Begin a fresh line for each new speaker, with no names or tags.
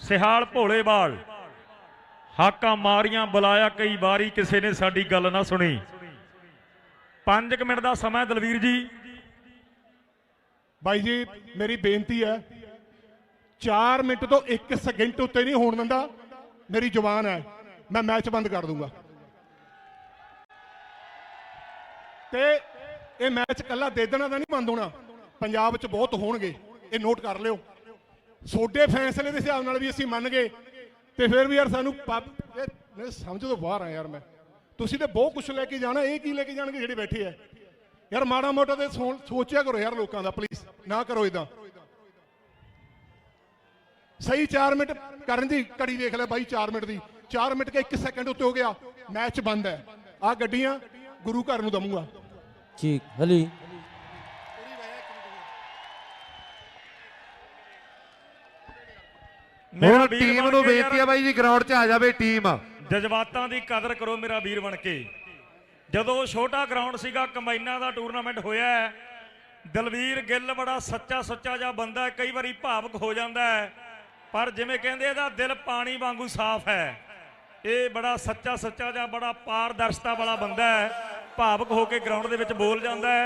ਸਿਹਾਲ ਭੋਲੇਵਾਲ ਹਾਕਾਂ ਮਾਰੀਆਂ, ਬੁਲਾਇਆ ਕਈ ਵਾਰੀ, ਕਿਸੇ ਨੇ ਸਾਡੀ ਗੱਲ ਨਾ ਸੁਣੀ। 5 ਮਿੰਟ ਦਾ ਸਮਾਂ ਦਲਵੀਰ ਜੀ।
ਬਾਈ ਜੀ, ਮੇਰੀ ਬੇਨਤੀ ਹੈ 4 ਮਿੰਟ ਤੋਂ 1 ਸਕਿੰਟ ਉੱਤੇ ਨਹੀਂ ਹੋਣ ਦਿੰਦਾ। ਮੇਰੀ ਜ਼ੁਬਾਨ ਹੈ, ਮੈਂ ਮੈਚ ਬੰਦ ਕਰ ਦੂੰਗਾ। ਤੇ ਇਹ ਮੈਚ ਕੱਲਾ ਦੇ ਦੇਣਾ ਤਾਂ ਨਹੀਂ ਬੰਦ ਹੋਣਾ। ਪੰਜਾਬ 'ਚ ਬਹੁਤ ਹੋਣਗੇ, ਇਹ ਨੋਟ ਕਰ ਲਿਓ। ਸੋਡੇ ਫੈਸਲੇ ਦੇ ਹਿਸਾਬ ਨਾਲ ਵੀ ਅਸੀਂ ਮੰਨ ਗਏ। ਤੇ ਫਿਰ ਵੀ ਯਾਰ ਸਾਨੂੰ ਪੱਬ- ਇਹ ਸਮਝ ਤੋਂ ਬਾਹਰ ਆ ਯਾਰ ਮੈਂ। ਤੁਸੀਂ ਤੇ ਬਹੁਤ ਕੁਝ ਲੈ ਕੇ ਜਾਣਾ, ਇਹ ਕੀ ਲੈ ਕੇ ਜਾਣਗੇ ਜਿਹੜੇ ਬੈਠੇ ਆ? ਯਾਰ ਮਾੜਾ ਮੋਟਾ ਤੇ ਸੋ- ਸੋਚਿਆ ਕਰੋ ਯਾਰ ਲੋਕਾਂ ਦਾ ਪਲੀਜ਼ ਨਾ ਕਰੋ ਇਦਾਂ ਸਹੀ 4 ਮਿੰਟ ਕਰਨ ਦੀ ਘੜੀ ਦੇਖ ਲੈ ਬਾਈ 4 ਮਿੰਟ ਦੀ। 4 ਮਿੰਟ ਕੇ 1 ਸੈਕਿੰਡ ਉੱਤੇ ਹੋ ਗਿਆ। ਮੈਚ ਬੰਦ ਹੈ। ਆ ਗੱਡੀਆਂ ਗੁਰੂ ਘਰ ਨੂੰ ਦਮੂਗਾ।
ਠੀਕ, ਹਲੀ।
ਹੁਣ
ਵੀਰ
ਟੀਮ
ਬਣ
ਨੂੰ
ਕੇ
ਬੇਨਤੀ
ਯਾਰ
ਹੈ ਬਾਈ ਜੀ ਗਰਾਊਂਡ 'ਚ ਆ ਜਾਵੇ ਟੀਮ।
ਜਜ਼ਬਾਤਾਂ ਦੀ ਕਦਰ ਕਰੋ ਮੇਰਾ ਵੀਰ ਬਣ ਕੇ। ਜਦੋਂ ਛੋਟਾ ਗਰਾਊਂਡ ਸੀਗਾ ਕੰਬਾਈਨਾਂ ਦਾ ਟੂਰਨਾਮੈਂਟ ਹੋਇਆ ਹੈ, ਦਲਵੀਰ ਗਿੱਲ ਬੜਾ ਸੱਚਾ ਸੁੱਚਾ ਜਿਹਾ ਬੰਦਾ ਹੈ ਕਈ ਵਾਰੀ ਭਾਵਕ ਹੋ ਜਾਂਦਾ ਹੈ ਪਰ ਜਿਵੇਂ ਕਹਿੰਦੇ ਇਹਦਾ ਦਿਲ ਪਾਣੀ ਵਾਂਗੂ ਸਾਫ਼ ਹੈ। ਇਹ ਬੜਾ ਸੱਚਾ ਸੁੱਚਾ ਜਿਹਾ ਬੜਾ ਪਾਰਦਰਸ਼ਤਾ ਵਾਲਾ ਬੰਦਾ ਹੈ ਭਾਵਕ ਹੋ ਕੇ ਗਰਾਊਂਡ ਦੇ ਵਿੱਚ ਬੋਲ ਜਾਂਦਾ ਹੈ।